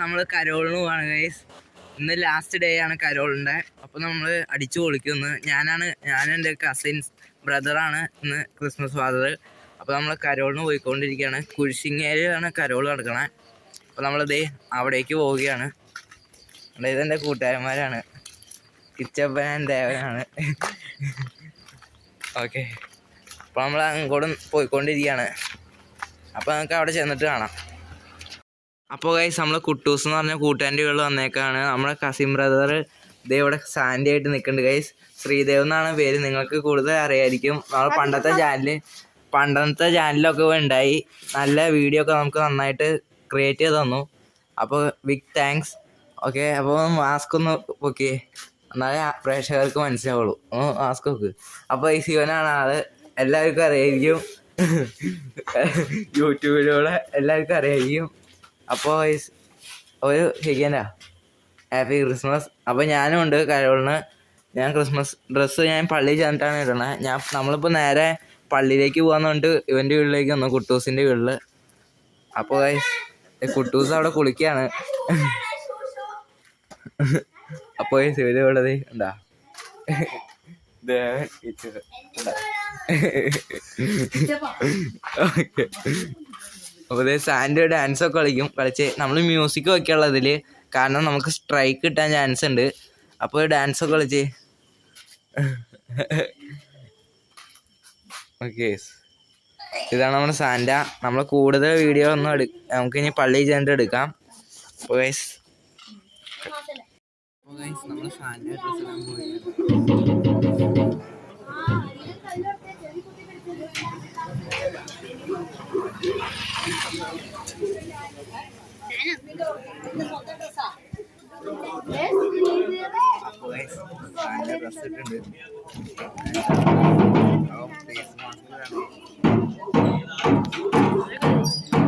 നമ്മൾ കരോളിന് പോവാണ് ഗൈസ് ഇന്ന് ലാസ്റ്റ് ഡേ ആണ് കരോളിന്റെ അപ്പോൾ നമ്മൾ അടിച്ചു പൊളിക്കുന്നു ഞാനാണ് ഞാൻ കസിൻസ് ബ്രദറാണ് ഇന്ന് ക്രിസ്മസ് ഫാദർ അപ്പോൾ നമ്മൾ കരോളിന് പോയിക്കൊണ്ടിരിക്കുകയാണ്. കുരിശിങ്ങേരിയാണ് കരോൾ നടക്കണേ. അപ്പോൾ നമ്മളിത് അവിടേക്ക് പോവുകയാണ്. ഇതെന്റെ കൂട്ടുകാരന്മാരാണ്. കിച്ചപ്പൻ ദേവനാണ്. ഓക്കെ അപ്പോൾ നമ്മൾ അങ്ങോട്ടും പോയിക്കൊണ്ടിരിക്കുകയാണ്. അപ്പോൾ നമുക്ക് അവിടെ ചെന്നിട്ട് കാണാം. അപ്പോൾ ഗൈസ് നമ്മൾ കുട്ടൂസ് എന്ന് പറഞ്ഞ കൂട്ടാന്റെ വീട് വന്നേക്കാണ്. നമ്മുടെ കസിൻ ബ്രദർ ഇതേ ഇവിടെ സാൻഡി ആയിട്ട് നിൽക്കുന്നുണ്ട് ഗൈസ് ശ്രീദേവ് എന്നാണ് പേര്. നിങ്ങൾക്ക് കൂടുതൽ അറിയായിരിക്കും. നമ്മൾ പണ്ടത്തെ ചാനൽ പണ്ടത്തെ ചാനലൊക്കെ ഉണ്ടായി. നല്ല വീഡിയോ ഒക്കെ നമുക്ക് നന്നായിട്ട് ക്രിയേറ്റ് ചെയ്ത് തന്നു. അപ്പോൾ ബിഗ് താങ്ക്സ് ഓക്കെ അപ്പോൾ മാസ്ക് ഒന്ന് ഓക്കെ എന്നാലേ പ്രേക്ഷകർക്ക് മനസ്സിലാവുള്ളൂ. ഓ മാസ്ക് വെക്ക് അപ്പോൾ ഈ ശിവനാണ് ആൾ. എല്ലാവർക്കും അറിയായിരിക്കും. യൂട്യൂബിലൂടെ എല്ലാവർക്കും അറിയായിരിക്കും. അപ്പോൾ ഒരു ഹിഗേന്റെ ഹാപ്പി ക്രിസ്മസ് അപ്പോൾ ഞാനും ഉണ്ട് കരോളിന്. ഞാൻ ക്രിസ്മസ് ഡ്രസ്സ് ഞാൻ പള്ളിയിൽ ചെന്നിട്ടാണ് ഇടണത് ഞാൻ നമ്മളിപ്പോൾ നേരെ പള്ളിയിലേക്ക് പോകാന്നുണ്ട് ഇവന്റെ വീട്ടിലേക്ക് വന്നു കുട്ടൂസിന്റെ വീട്ടിൽ അപ്പോൾ കുട്ടൂസ് അവിടെ കുളിക്കുകയാണ് അപ്പോൾ ഇവർ ഇവിടെ ഉണ്ടാ ഓക്കെ ഇതേ സാൻഡ് ഡാൻസ് ഒക്കെ കളിക്കും. കളിച്ച് നമ്മൾ മ്യൂസിക് വെക്കാനുള്ള ഇതിൽ കാരണം നമുക്ക് സ്ട്രൈക്ക് കിട്ടാൻ ചാൻസ് ഉണ്ട്. അപ്പോൾ ഡാൻസ് ഒക്കെ കളിച്ച്. ഓക്കെ ഇതാണ് നമ്മുടെ സാൻഡ. നമ്മൾ കൂടുതൽ വീഡിയോ ഒന്നും എടു നമുക്ക് ഇനി പള്ളി ചെന്നിട്ട് എടുക്കാം. അപ്പോൾ ഗൈസ് നമ്മൾ സാൻഡ pra ser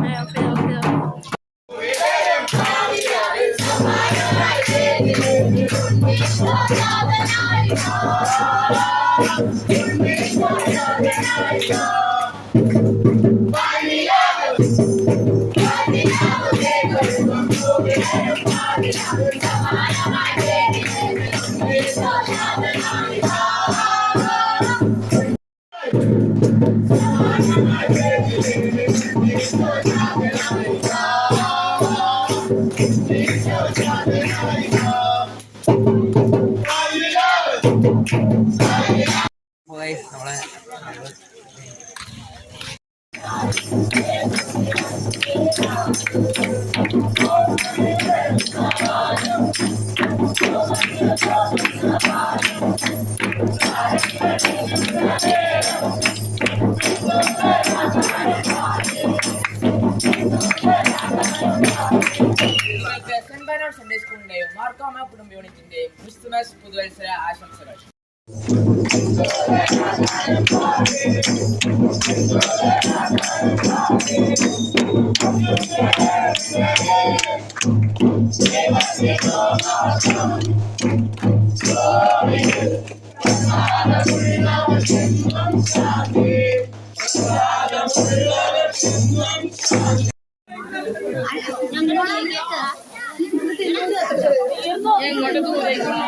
É, o o Bye. Mulai, mulai. Saint Bernard Sunday സ്കൂളിന്റെയും മാർത്തോമ കുടുംബ യൂണിറ്റിന്റെയും ക്രിസ്തുമസ് പുതുവത്സര ആശംസകൾ വലിക്കട്ടോ വലിക്കട്ടോ വലിക്കട്ടോ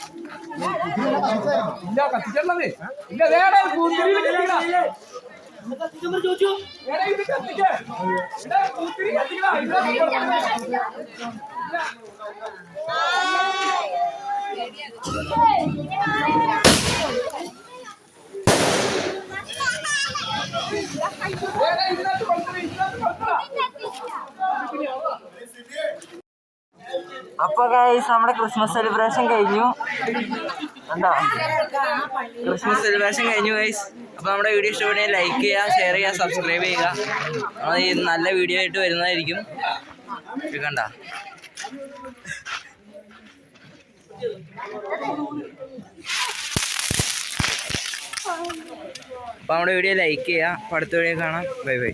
ഇല്ല കത്തിക്കണത് ഇല്ല വേറെ കൂത്തിരി കത്തിക്കണ വേറെ ഇത് കത്തിക്ക ഇവിടെ കൂത്തിരി കത്തിക്കണ വേറെ ഇതിനകത്ത് കൊടുത്തത് ഇതിനകത്ത് കൊടുത്തതാ അപ്പോൾ ഗൈസ് നമ്മുടെ ക്രിസ്മസ് സെലിബ്രേഷൻ കഴിഞ്ഞു. എന്താ? ക്രിസ്മസ് സെലിബ്രേഷൻ കഴിഞ്ഞു ഗൈസ് അപ്പൊ നമ്മുടെ വീഡിയോ ഇഷ്ടപ്പെടുക ലൈക്ക് ചെയ്യുക ഷെയർ ചെയ്യുക സബ്സ്ക്രൈബ് ചെയ്യുക. നമ്മൾ ഈ നല്ല വീഡിയോ ആയിട്ട് വരുന്നതായിരിക്കും. കണ്ട. അപ്പൊ നമ്മുടെ വീഡിയോ ലൈക്ക് ചെയ്യുക. അടുത്ത വീഡിയോ കാണാം. Bye bye